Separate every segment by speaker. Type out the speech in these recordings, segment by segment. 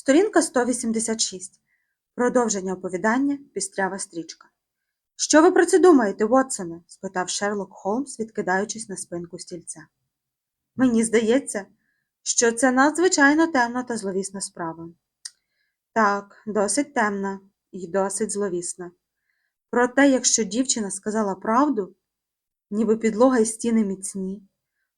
Speaker 1: Сторінка 186. Продовження оповідання Пістрява стрічка. Що ви про це думаєте, Вотсоне? спитав Шерлок Холмс, відкидаючись на спинку стільця. Мені здається, що це надзвичайно темна та зловісна справа. Так, досить темна і досить зловісна. Проте, якщо дівчина сказала правду, ніби підлога і стіни міцні,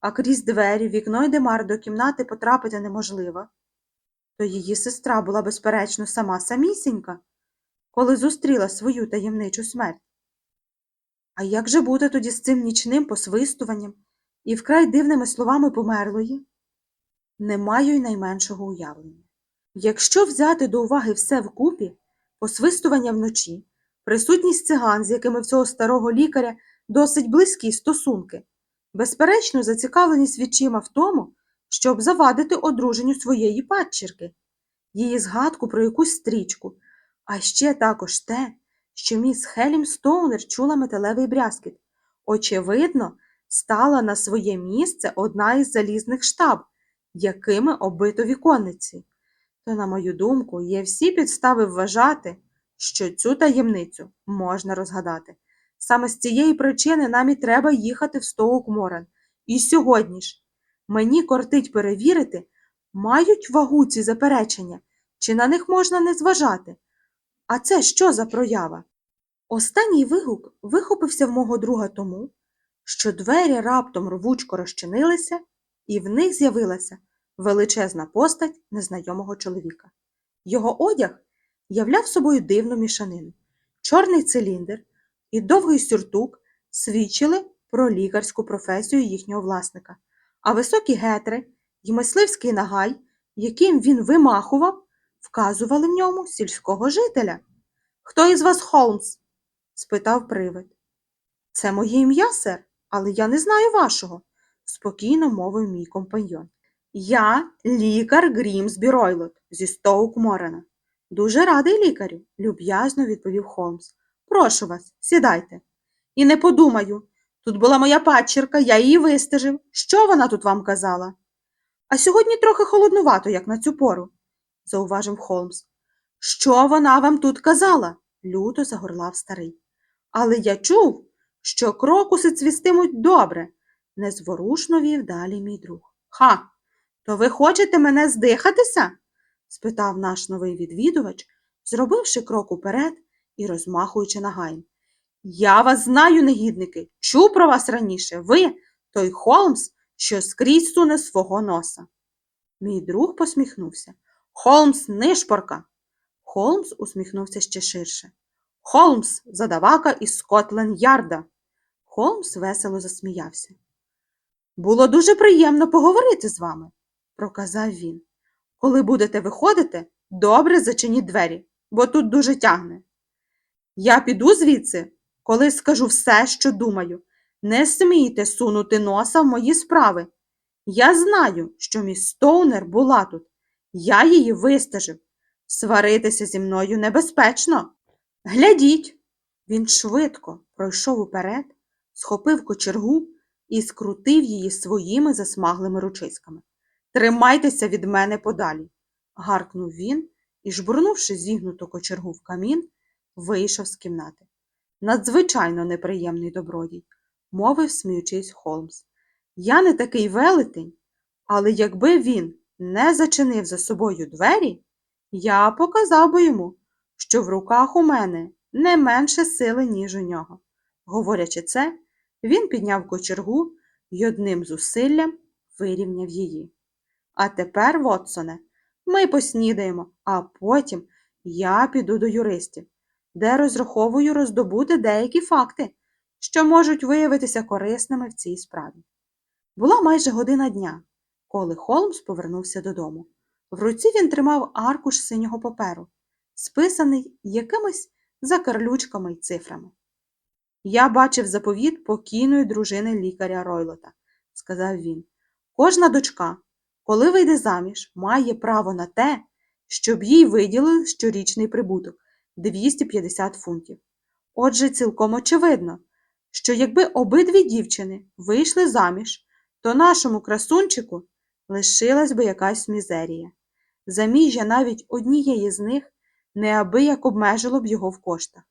Speaker 1: а крізь двері, вікно й демар до кімнати потрапити неможливо, то її сестра була, безперечно, сама самісінька, коли зустріла свою таємничу смерть. А як же бути тоді з цим нічним посвистуванням і вкрай дивними словами померлої? Не маю й найменшого уявлення. Якщо взяти до уваги все вкупі, посвистування вночі, присутність циган, з якими в цього старого лікаря досить близькі стосунки, безперечно, зацікавленість відчима в тому, щоб завадити одруженню своєї падчірки, її згадку про якусь стрічку, а ще також те, що міс Хелім Стоунер чула металевий брязкіт. Очевидно, стала на своє місце одна із залізних штаб, якими оббито віконниці. То, на мою думку, є всі підстави вважати, що цю таємницю можна розгадати. Саме з цієї причини нам і треба їхати в Стоук Морен. І сьогодні ж. Мені кортить перевірити, мають вагу ці заперечення, чи на них можна не зважати. А це що за проява? Останній вигук вихопився в мого друга тому, що двері раптом рвучко розчинилися, і в них з'явилася величезна постать незнайомого чоловіка. Його одяг являв собою дивну мішанину. Чорний циліндр і довгий сюртук свідчили про лікарську професію їхнього власника, а високі гетри й мисливський нагай, яким він вимахував, вказували в ньому сільського жителя. Хто із вас Холмс? спитав привид. Це моє ім'я, сер, але я не знаю вашого, спокійно мовив мій компаньйон. Я лікар Грімсбі Ройлот зі Стоук Морена. Дуже радий лікарю, люб'язно відповів Холмс. Прошу вас, сідайте. І не подумаю. Тут була моя падчірка, я її вистежив. Що вона тут вам казала? А сьогодні трохи холоднувато, як на цю пору, зауважив Холмс. Що вона вам тут казала? люто загорлав старий. Але я чув, що крокуси цвістимуть добре, незворушно вів далі мій друг. Ха, то ви хочете мене здихатися? спитав наш новий відвідувач, зробивши крок уперед і розмахуючи нагаєм. Я вас знаю, негідники, чув про вас раніше. Ви той Холмс, що скрізь суне свого носа. Мій друг посміхнувся. Холмс нишпорка. Холмс усміхнувся ще ширше. Холмс, задавака із Скотлен Ярда. Холмс весело засміявся. Було дуже приємно поговорити з вами, проказав він. Коли будете виходити, добре зачиніть двері, бо тут дуже тягне. Я піду звідси, коли скажу все, що думаю. Не смійте сунути носа в мої справи. Я знаю, що міс Стоунер була тут. Я її вистежив. Сваритися зі мною небезпечно. Глядіть. Він швидко пройшов уперед, схопив кочергу і скрутив її своїми засмаглими ручиськами. Тримайтеся від мене подалі, гаркнув він і, жбурнувши зігнуту кочергу в камін, вийшов з кімнати. Надзвичайно неприємний добродій, мовив, сміючись, Холмс. Я не такий велетень, але якби він не зачинив за собою двері, я показав би йому, що в руках у мене не менше сили, ніж у нього. Говорячи це, він підняв кочергу і одним зусиллям вирівняв її. А тепер, Вотсоне, ми поснідаємо, а потім я піду до юристів, де розраховую роздобути деякі факти, що можуть виявитися корисними в цій справі. Була майже година дня, коли Холмс повернувся додому. В руці він тримав аркуш синього паперу, списаний якимись закарлючками й цифрами. Я бачив заповіт покійної дружини лікаря Ройлота, сказав він. Кожна дочка, коли вийде заміж, має право на те, щоб їй виділили щорічний прибуток 250 фунтів. Отже, цілком очевидно, що якби обидві дівчини вийшли заміж, то нашому красунчику лишилась би якась мізерія. Заміжжя навіть однієї з них неабияк обмежило б його в коштах.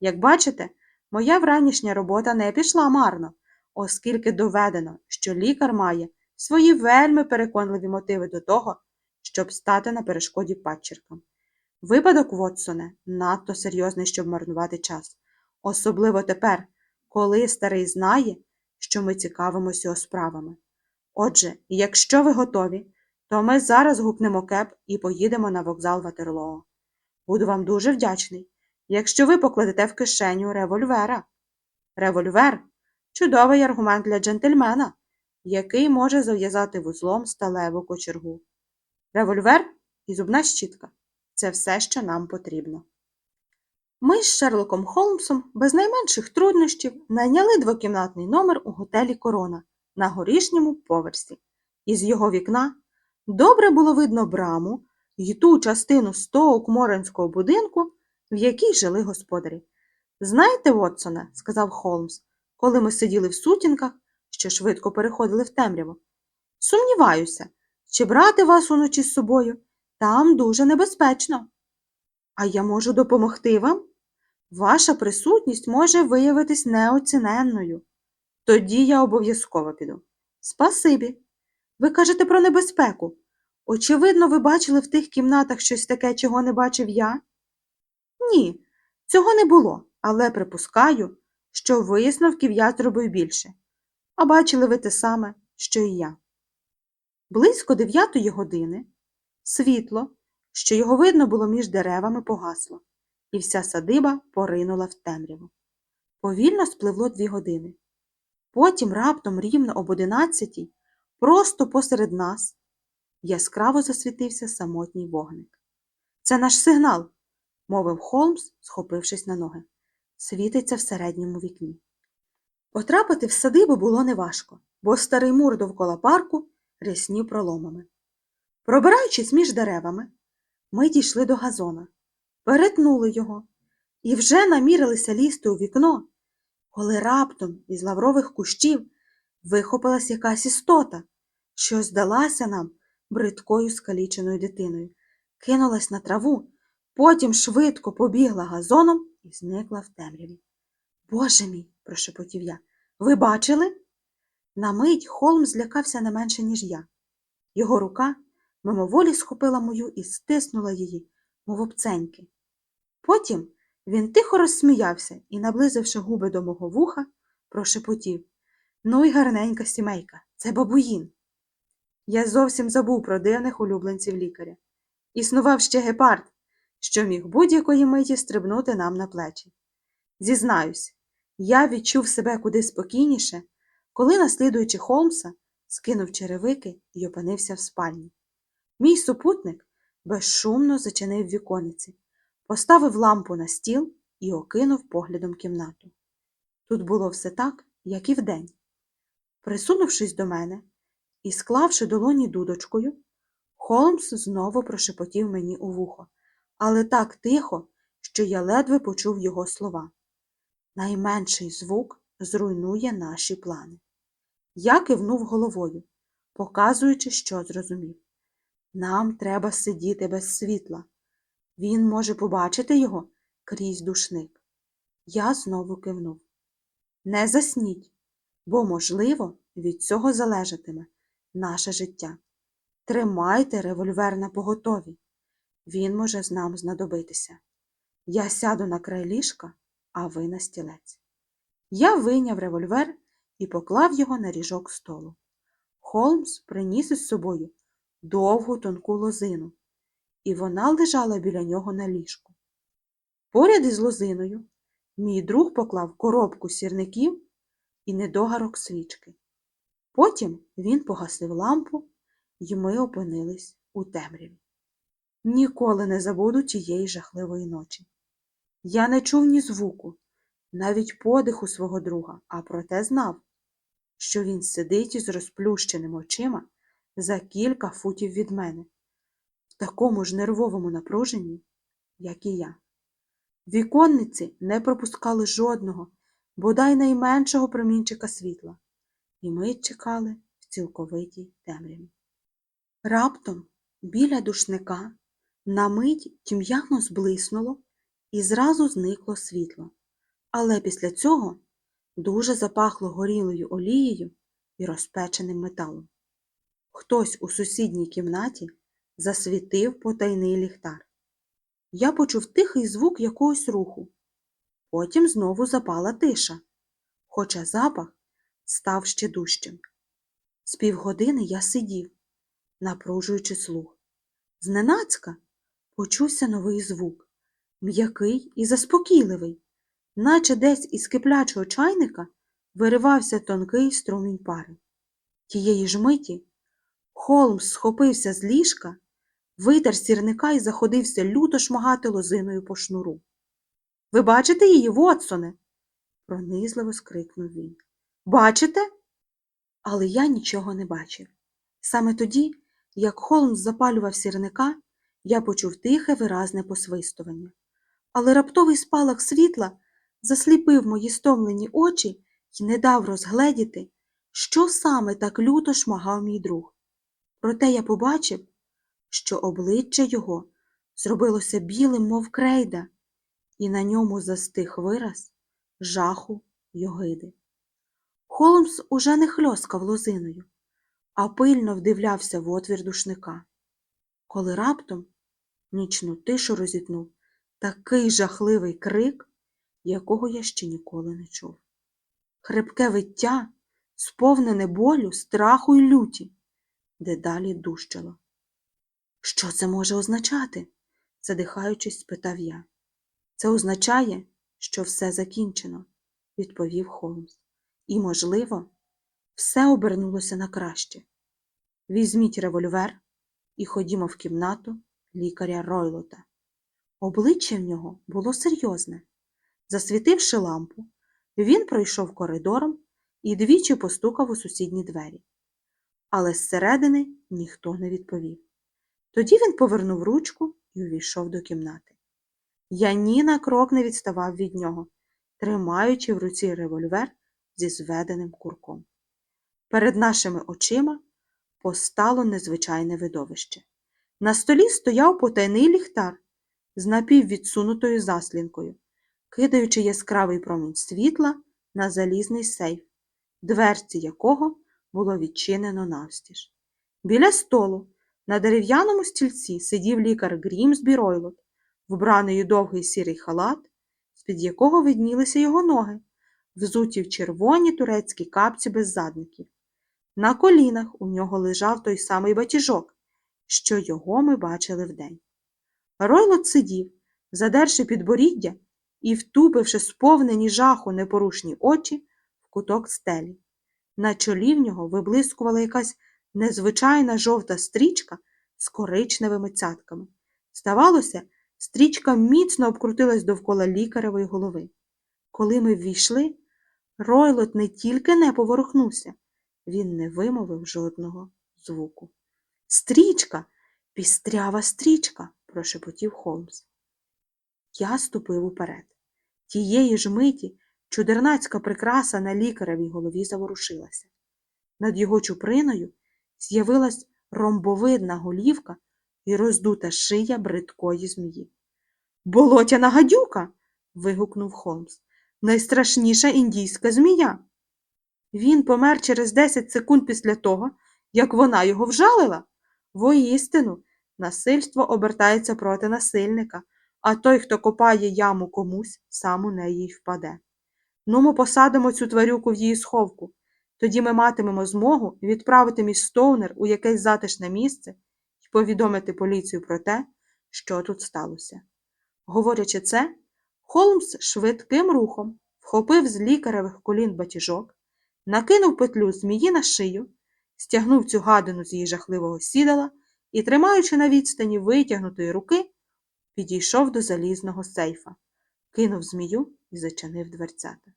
Speaker 1: Як бачите, моя вранішня робота не пішла марно, оскільки доведено, що лікар має свої вельми переконливі мотиви до того, щоб стати на перешкоді падчеркам. Випадок, Вотсоне, надто серйозний, щоб марнувати час. Особливо тепер, коли старий знає, що ми цікавимося його справами. Отже, якщо ви готові, то ми зараз гукнемо кеп і поїдемо на вокзал Ватерлоо. Буду вам дуже вдячний, якщо ви покладете в кишеню револьвера. Револьвер чудовий аргумент для джентльмена, який може зав'язати вузлом сталеву кочергу. Револьвер і зубна щітка це все, що нам потрібно. Ми з Шерлоком Холмсом без найменших труднощів найняли двокімнатний номер у готелі Корона на горішньому поверсі. Із його вікна добре було видно браму й ту частину стоук моренського будинку, в якій жили господарі. Знаєте, Вотсоне, сказав Холмс, коли ми сиділи в сутінках, що швидко переходили в темряву. Сумніваюся, чи брати вас уночі з собою? Там дуже небезпечно. А я можу допомогти вам? Ваша присутність може виявитись неоціненною. Тоді я обов'язково піду. Спасибі. Ви кажете про небезпеку. Очевидно, ви бачили в тих кімнатах щось таке, чого не бачив я? Ні, цього не було, але припускаю, що висновків я зробив більше. А бачили ви те саме, що і я. Близько дев'ятої години світло, що його видно було між деревами, погасло, і вся садиба поринула в темряву. Повільно спливло дві години. Потім раптом рівно об одинадцятій, просто посеред нас, яскраво засвітився самотній вогник. Це наш сигнал, мовив Холмс, схопившись на ноги. Світиться в середньому вікні. Потрапити в садибу було неважко, бо старий мур довкола парку ряснів проломами. Пробираючись між деревами, ми дійшли до газона, перетнули його і вже намірилися лізти у вікно, коли раптом із лаврових кущів вихопилась якась істота, що здалася нам бридкою скаліченою дитиною, кинулась на траву, потім швидко побігла газоном і зникла в темряві. Боже мій, прошепотів я, ви бачили? На мить Холм злякався не менше, ніж я. Його рука мимоволі схопила мою і стиснула її, мов обценьки. Потім він тихо розсміявся і, наблизивши губи до мого вуха, прошепотів Ну й гарненька сімейка, це бабуїн. Я зовсім забув про дивних улюбленців лікаря. Існував ще гепард, що міг будь-якої миті стрибнути нам на плечі. Зізнаюсь, я відчув себе куди спокійніше, коли, наслідуючи Холмса, скинув черевики і опинився в спальні. Мій супутник безшумно зачинив вікониці, поставив лампу на стіл і окинув поглядом кімнату. Тут було все так, як і вдень. Присунувшись до мене і склавши долоні дудочкою, Холмс знову прошепотів мені у вухо, але так тихо, що я ледве почув його слова. Найменший звук зруйнує наші плани. Я кивнув головою, показуючи, що зрозумів. Нам треба сидіти без світла. Він може побачити його крізь душник. Я знову кивнув. Не засніть, бо, можливо, від цього залежатиме наше життя. Тримайте револьвер на поготові. Він може з нам знадобитися. Я сяду на край ліжка, а ви на стілець. Я вийняв револьвер і поклав його на ріжок столу. Холмс приніс із собою довгу тонку лозину, і вона лежала біля нього на ліжку. Поряд із лозиною мій друг поклав коробку сірників і недогарок свічки. Потім він погасив лампу, і ми опинились у темряві. Ніколи не забуду тієї жахливої ночі. Я не чув ні звуку, навіть подиху свого друга, а проте знав, що він сидить із розплющеними очима за кілька футів від мене, в такому ж нервовому напруженні, як і я. Віконниці не пропускали жодного, бодай найменшого промінчика світла, і ми чекали в цілковитій темряві. Раптом Біля душника на мить тьмяно зблиснуло і зразу зникло світло. Але після цього дуже запахло горілою олією і розпеченим металом. Хтось у сусідній кімнаті засвітив потайний ліхтар. Я почув тихий звук якогось руху. Потім знову запала тиша, хоча запах став ще дужчим. З півгодини я сидів, напружуючи слух. Зненацька почувся новий звук, м'який і заспокійливий, наче десь із киплячого чайника виривався тонкий струмінь пари. Тієї ж миті Холмс схопився з ліжка, витер сірника і заходився люто шмагати лозиною по шнуру. Ви бачите її, Вотсоне? пронизливо скрикнув він. Бачите? Але я нічого не бачив. Саме тоді, як Холмс запалював сірника, я почув тихе виразне посвистування. Але раптовий спалах світла засліпив мої стомлені очі і не дав розгледіти, що саме так люто шмагав мій друг. Проте я побачив, що обличчя його зробилося білим, мов крейда, і на ньому застиг вираз жаху й огиди. Холмс уже не хльоскав лозиною, а пильно вдивлявся в отвір душника, коли раптом нічну тишу розітнув такий жахливий крик, якого я ще ніколи не чув. Хрипке виття, сповнене болю, страху й люті, дедалі дужчало. Що це може означати? задихаючись, спитав я. Це означає, що все закінчено, відповів Холмс. І, можливо, все обернулося на краще. Візьміть револьвер і ходімо в кімнату лікаря Ройлота. Обличчя в нього було серйозне. Засвітивши лампу, він пройшов коридором і двічі постукав у сусідні двері. Але зсередини ніхто не відповів. Тоді він повернув ручку і увійшов до кімнати. Я ні на крок не відставав від нього, тримаючи в руці револьвер зі зведеним курком. Перед нашими очима постало незвичайне видовище. На столі стояв потайний ліхтар з напіввідсунутою заслінкою, кидаючи яскравий промінь світла на залізний сейф, дверці якого було відчинено навстіж. Біля столу на дерев'яному стільці сидів лікар Грімсбі Ройлот, вбраний у довгий сірий халат, з-під якого виднілися його ноги, взуті в червоні турецькі капці без задників. На колінах у нього лежав той самий батіжок, що його ми бачили вдень. Ройлот сидів, задерши підборіддя і втупивши сповнені жаху непорушні очі в куток стелі. На чолі в нього виблискувала якась незвичайна жовта стрічка з коричневими цятками. Здавалося, стрічка міцно обкрутилась довкола лікаревої голови. Коли ми ввійшли, Ройлот не тільки не поворухнувся, він не вимовив жодного звуку. Стрічка, пістрява стрічка, прошепотів Холмс. Я ступив уперед. Тієї ж миті чудернацька прикраса на лікаревій голові заворушилася. Над його чуприною з'явилась ромбовидна голівка і роздута шия бридкої змії. Болотяна гадюка. вигукнув Холмс. Найстрашніша індійська змія. Він помер через 10 секунд після того, як вона його вжалила. Воістину, насильство обертається проти насильника, а той, хто копає яму комусь, сам у неї й впаде. Ну, ми посадимо цю тварюку в її сховку. Тоді ми матимемо змогу відправити міс Стоунер у якесь затишне місце і повідомити поліцію про те, що тут сталося. Говорячи це, Холмс швидким рухом вхопив з лікаревих колін батіжок, накинув петлю змії на шию, стягнув цю гадину з її жахливого сідала і, тримаючи на відстані витягнутої руки, підійшов до залізного сейфа, кинув змію і зачинив дверцята.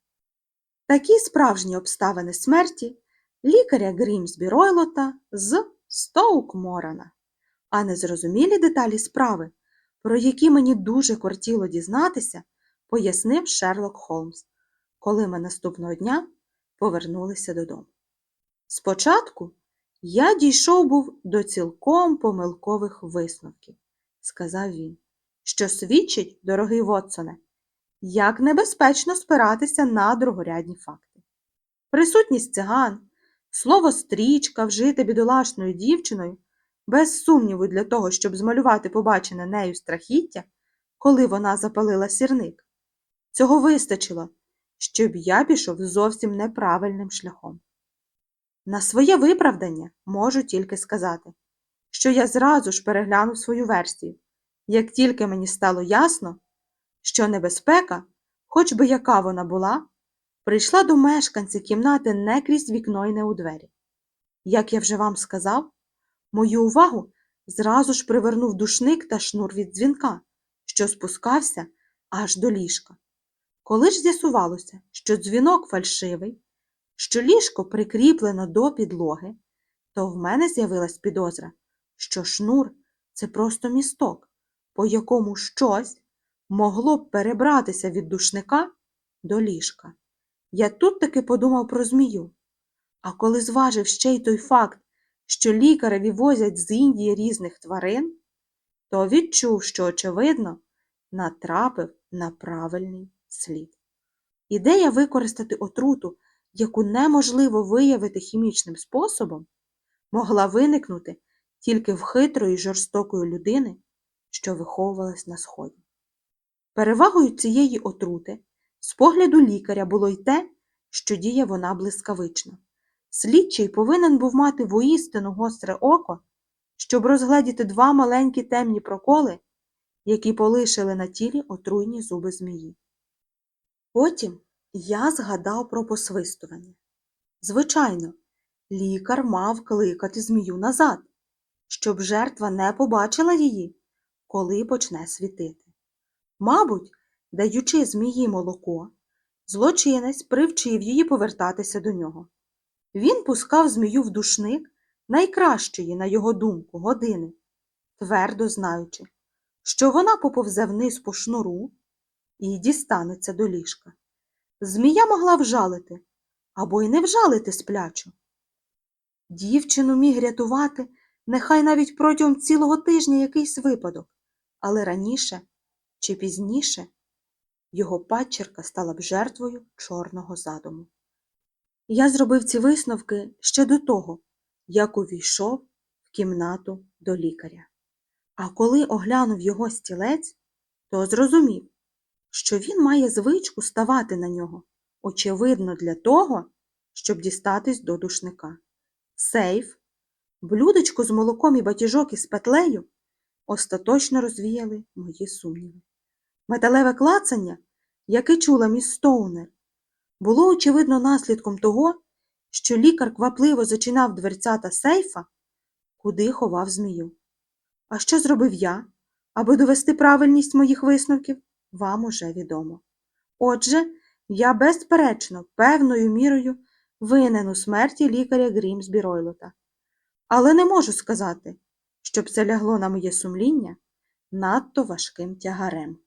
Speaker 1: Такі справжні обставини смерті лікаря Грімсбі Ройлота з Стоук Морана, а незрозумілі деталі справи, про які мені дуже кортіло дізнатися, пояснив Шерлок Холмс, коли ми наступного дня повернулися додому. Спочатку Я дійшов був до цілком помилкових висновків, сказав він, що свідчить, дорогий Вотсоне, як небезпечно спиратися на другорядні факти. Присутність циган, слово стрічка, вжите бідолашною дівчиною, без сумніву для того, щоб змалювати побачене нею страхіття, коли вона запалила сірник. Цього вистачило, щоб я пішов зовсім неправильним шляхом. На своє виправдання можу тільки сказати, що я зразу ж переглянув свою версію, як тільки мені стало ясно, що небезпека, хоч би яка вона була, прийшла до мешканця кімнати не крізь вікно і не у двері. Як я вже вам сказав, мою увагу зразу ж привернув душник та шнур від дзвінка, що спускався аж до ліжка. Коли ж з'ясувалося, що дзвінок фальшивий, що ліжко прикріплено до підлоги, то в мене з'явилась підозра, що шнур це просто місток, по якому щось могло б перебратися від душника до ліжка. Я тут таки подумав про змію. А коли зважив ще й той факт, що лікареві возять з Індії різних тварин, то відчув, що, очевидно, натрапив на правильний слід. Ідея використати отруту, яку неможливо виявити хімічним способом, могла виникнути тільки в хитрої жорстокої людини, що виховувалась на сході. Перевагою цієї отрути з погляду лікаря було й те, що діє вона блискавично. Слідчий повинен був мати воістину гостре око, щоб розгледіти два маленькі темні проколи, які полишили на тілі отруйні зуби змії. Потім я згадав про посвистування. Звичайно, лікар мав кликати змію назад, щоб жертва не побачила її, коли почне світити. Мабуть, даючи змії молоко, злочинець привчив її повертатися до нього. Він пускав змію в душник найкращої, на його думку, години, твердо знаючи, що вона поповзе вниз по шнуру і дістанеться до ліжка. Змія могла вжалити або й не вжалити сплячу. Дівчину міг рятувати нехай навіть протягом цілого тижня якийсь випадок, але раніше чи пізніше його падчерка стала б жертвою чорного задуму. Я зробив ці висновки ще до того, як увійшов в кімнату до лікаря. А коли оглянув його стілець, то зрозумів, що він має звичку ставати на нього, очевидно, для того, щоб дістатись до душника. Сейф, блюдечко з молоком і батіжок із петлею остаточно розвіяли мої сумніви. Металеве клацання, яке чула міс Стоунер, було, очевидно, наслідком того, що лікар квапливо зачинав дверцята сейфа, куди ховав змію. А що зробив я, аби довести правильність моїх висновків, вам уже відомо. Отже, я безперечно, певною мірою винен у смерті лікаря Грімсбі Ройлота. Але не можу сказати, щоб це лягло на моє сумління надто важким тягарем.